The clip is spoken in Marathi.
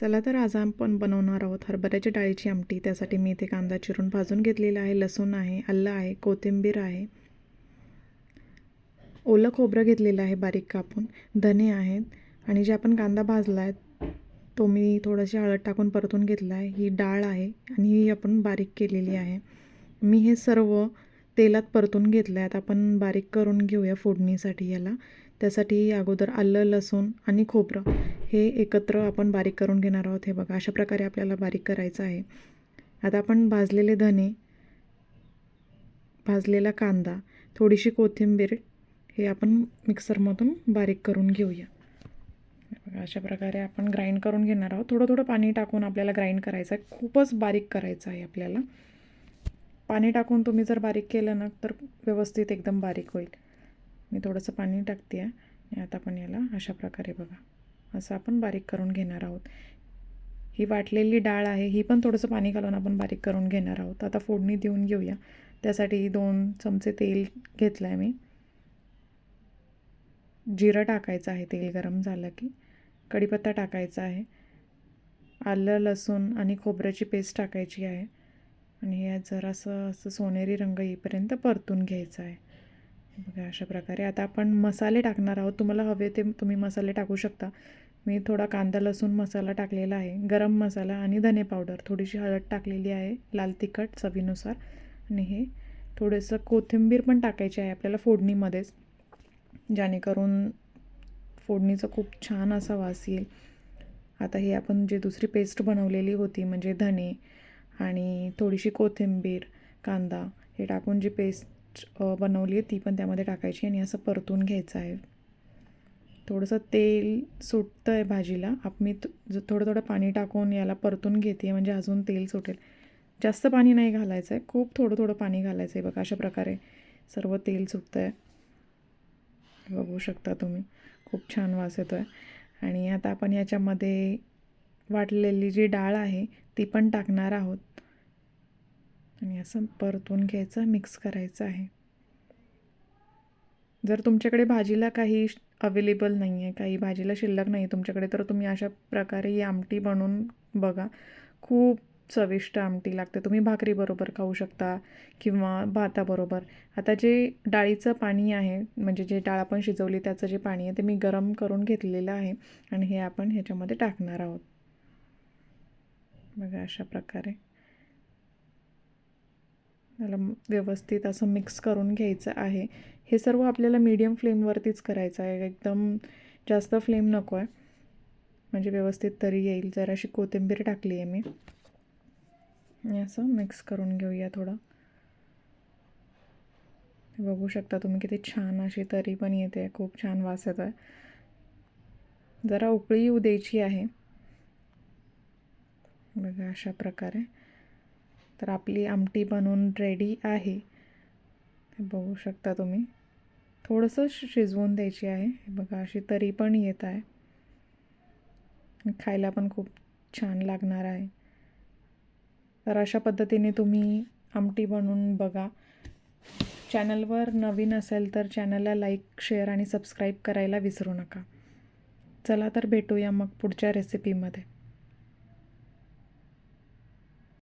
चला तर आज आपण बनवणार आहोत हरभऱ्याच्या डाळीची आमटी. त्यासाठी मी इथे कांदा चिरून भाजून घेतलेला आहे लसूण आहे आलं आहे कोथिंबीर आहे. ओलं खोबरं घेतलेलं आहे बारीक कापून. धने आहेत. आणि जे आपण कांदा भाजला आहे तो मी थोडंशी हळद टाकून परतून घेतला आहे ही डाळ आहे आणि ही आपण बारीक केलेली आहे. मी हे सर्व तेलात परतून घेतलं आहे आता आपण बारीक करून घेऊया फोडणीसाठी याला. त्यासाठी अगोदर आलं लसूण आणि खोबरं. हे एकत्र आपण बारीक करून घेणार आहोत. हे बघा अशा प्रकारे आपल्याला बारीक करायचं आहे. आता आपण भाजलेले धने भाजलेला कांदा थोडीशी कोथिंबीर हे आपण मिक्सरमधून बारीक करून घेऊया. बघा अशा प्रकारे आपण ग्राइंड करून घेणार आहोत. थोडं थोडं पाणी टाकून आपल्याला ग्राइंड करायचं आहे. खूपच बारीक करायचं आहे आपल्याला. पाणी टाकून तुम्ही जर बारीक केलं ना तर व्यवस्थित एकदम बारीक होईल. मी थोडंसं पाणी टाकते आहे. आणि आता आपण याला अशा प्रकारे बघा. असं आपण बारीक करून घेणार आहोत. ही वाटलेली डाळ आहे ही पण थोडंसं पाणी घालून आपण बारीक करून घेणार आहोत. आता फोडणी देऊन घेऊया. त्यासाठी दोन चमचे तेल घेतलं आहे मी. जिरं टाकायचं आहे तेल गरम झालं की. कढीपत्ता टाकायचा आहे. आलं लसूण आणि खोबऱ्याची पेस्ट टाकायची आहे. आणि यात जरासं असं सोनेरी रंग येईपर्यंत परतून घ्यायचं आहे. बघा अशा प्रकारे. आता आपण मसाले टाकणार आहोत. तुम्हाला हवे ते तुम्ही मसाले टाकू शकता. मी थोडा कांदा लसूण मसाला टाकलेला आहे. गरम मसाला आणि धने पावडर. थोडीशी हळद टाकलेली आहे लाल तिखट चवीनुसार. आणि हे थोडंसं कोथिंबीर पण टाकायची आहे आपल्याला फोडणीमध्येच. जेणेकरून फोडणीचा खूप छान असा वास येईल. आता हे आपण जे दुसरी पेस्ट बनवलेली होती म्हणजे धने आणि थोडीशी कोथिंबीर कांदा हे टाकून जी पेस्ट बनवली आहे ती पण त्यामध्ये टाकायची आणि असं परतून घ्यायचं आहे. थोडंसं तेल सुटतं आहे भाजीला आप मी थोडं थोडं पाणी टाकून याला परतून घेते म्हणजे अजून तेल सुटेल. जास्त पाणी नाही घालायचं आहे खूप थोडं थोडं पाणी घालायचं आहे बघा अशा प्रकारे सर्व तेल सुटतं आहे बघू शकता तुम्ही. खूप छान वास येतो आहे आणि आता आपण याच्यामध्ये वाटलेली जी डाळ आहे ती पण टाकणार आहोत. आणि असं परतून घ्यायचं मिक्स करायचं आहे. जर तुमच्याकडे भाजीला काही अवेलेबल नाही आहे काही भाजीला शिल्लक नाही आहे तुमच्याकडे तर तुम्ही अशा प्रकारे ही आमटी बनवून बघा. खूप चविष्ट आमटी लागते. तुम्ही भाकरीबरोबर खाऊ शकता किंवा भाताबरोबर. आता जे डाळीचं पाणी आहे म्हणजे जे डाळ आपण शिजवली त्याचं जे पाणी आहे ते मी गरम करून घेतलेलं आहे आणि हे आपण ह्याच्यामध्ये टाकणार आहोत. बघा अशा प्रकारे. त्याला व्यवस्थित असं मिक्स करून घ्यायचं आहे. हे सर्व आपल्याला मीडियम फ्लेमवरतीच करायचं आहे. एकदम जास्त फ्लेम नको आहे. म्हणजे व्यवस्थित तरी येईल. जराशी कोथिंबीर टाकली आहे मी. असं मिक्स करून घेऊया थोडं. बघू शकता तुम्ही किती छान अशी तरी पण येते. खूप छान वास येतो आहे जरा उकळी येऊ द्यायची आहे. बघा अशा प्रकारे. तर आपली आमटी बनवून रेडी आहे. बघू शकता तुम्ही. थोडंसं शिजवून द्यायची आहे. बघा अशी तरी पण येत आहे. खायला पण खूप छान लागणार आहे. तर अशा पद्धतीने तुम्ही आमटी बनवून बघा. चॅनलवर नवीन असेल तर चॅनलला लाईक शेअर आणि सबस्क्राईब करायला विसरू नका. चला तर भेटूया मग पुढच्या रेसिपीमध्ये.